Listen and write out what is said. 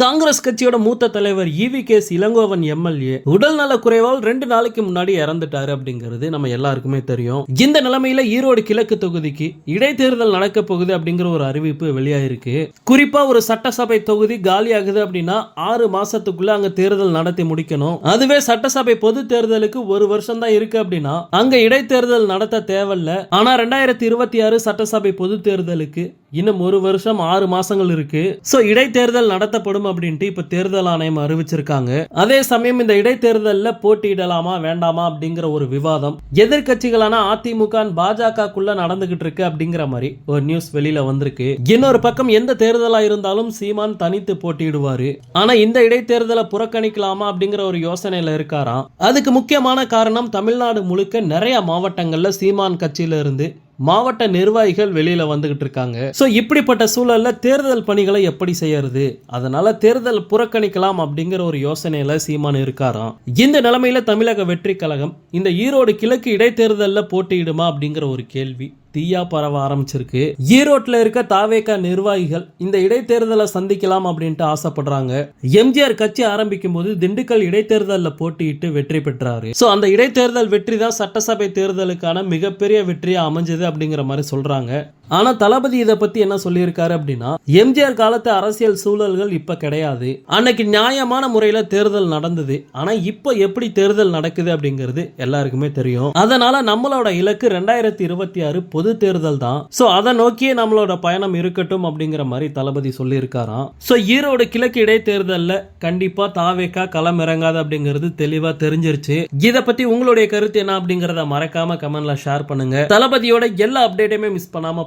காங்கிரஸ் கட்சியோட மூத்த தலைவர் இவி கே இளங்கோவன் எம்எல்ஏ உடல் நல குறைவால் ரெண்டு நாளைக்கு முன்னாடி இறந்துட்டாரு அப்படிங்கிறது நம்ம எல்லாருக்குமே தெரியும். இந்த நிலைமையில ஈரோடு கிழக்கு தொகுதிக்கு இடைத்தேர்தல் நடக்க போகுது அப்படிங்கிற ஒரு அறிவிப்பு வெளியாயிருக்கு. குறிப்பா ஒரு சட்டசபை தொகுதி காலியாகுது அப்படின்னா ஆறு மாசத்துக்குள்ள அங்க தேர்தல் நடத்தி முடிக்கணும். அதுவே சட்டசபை பொது தேர்தலுக்கு ஒரு வருஷம் தான் இருக்கு அப்படின்னா அங்க இடைத்தேர்தல் நடத்த தேவையில்ல. ஆனா ரெண்டாயிரத்தி இருபத்தி ஆறு சட்டசபை பொது தேர்தலுக்கு இன்னும் ஒரு வருஷம் ஆறு மாசங்கள் இருக்கு. சோ இடைத்தேர்தல் நடத்தப்படும் அப்படின்ட்டு இப்ப தேர்தல் ஆணையம் அறிவிச்சிருக்காங்க. அதே சமயம் இந்த இடைத்தேர்தலில் போட்டியிடலாமா வேண்டாமா அப்படிங்கிற ஒரு விவாதம் எதிர்க்கட்சிகளான அதிமுக பாஜகக்குள்ள நடந்துகிட்டு இருக்கு அப்படிங்கிற மாதிரி ஒரு நியூஸ் வெளியில வந்திருக்கு. இன்னொரு பக்கம் எந்த தேர்தலா இருந்தாலும் சீமான் தனித்து போட்டியிடுவாரு. ஆனா இந்த இடைத்தேர்தலை புறக்கணிக்கலாமா அப்படிங்கிற ஒரு யோசனையில இருக்காராம். அதுக்கு முக்கியமான காரணம் தமிழ்நாடு முழுக்க நிறைய மாவட்டங்கள்ல சீமான் கட்சியில இருந்து மாவட்ட நிர்வாகிகள் வெளியில வந்துகிட்டு இருக்காங்க. ஸோ இப்படிப்பட்ட சூழல்ல தேர்தல் பணிகளை எப்படி செய்யறது? அதனால தேர்தல் புறக்கணிக்கலாம் அப்படிங்கிற ஒரு யோசனையில சீமான் இருக்காராம். இந்த நிலைமையில தமிழக வெற்றி கழகம் இந்த ஈரோடு கிழக்கு இடைத்தேர்தலில் போட்டியிடுமா அப்படிங்கிற ஒரு கேள்வி. தீயா பரவ ஆரம்பிச்சிருக்கு. ஈரோட்ல இருக்க தாவேகா நிர்வாகிகள் இந்த இடைத்தேர்தலை சந்திக்கலாம் அப்படின்ட்டு ஆசைப்படுறாங்க. எம்ஜிஆர் கட்சி ஆரம்பிக்கும் போது திண்டுக்கல் இடைத்தேர்தலில் போட்டியிட்டு வெற்றி பெற்றாரு. சோ அந்த இடைத்தேர்தல் வெற்றி தான் சட்டசபை தேர்தலுக்கான மிகப்பெரிய வெற்றியா அமைஞ்சது அப்படிங்கிற மாதிரி சொல்றாங்க. ஆனா தளபதி இதை பத்தி என்ன சொல்லியிருக்காரு அப்படின்னா எம்ஜிஆர் காலத்து அரசியல் சூழல்கள் இப்ப கிடையாது. அன்னைக்கு நியாயமான முறையில தேர்தல் நடந்தது. ஆனா இப்ப எப்படி தேர்தல் நடக்குது அப்படிங்கிறது எல்லாருக்குமே தெரியும். அதனால நம்மளோட இலக்கு ரெண்டாயிரத்தி இருபத்தி ஆறு பொது தேர்தல் தான். சோ அதை நோக்கியே நம்மளோட பயணம் இருக்கட்டும் அப்படிங்கிற மாதிரி தளபதி சொல்லியிருக்காராம். சோ ஈரோடு கிழக்கு இடைத்தேர்தலில் கண்டிப்பா தாவேக்கா களம் இறங்காது அப்படிங்கிறது தெளிவா தெரிஞ்சிருச்சு. இதை பத்தி உங்களுடைய கருத்து என்ன அப்படிங்கறத மறக்காம கமெண்ட்ல ஷேர் பண்ணுங்க. தளபதியோட எல்லா அப்டேட்டையுமே மிஸ் பண்ணாம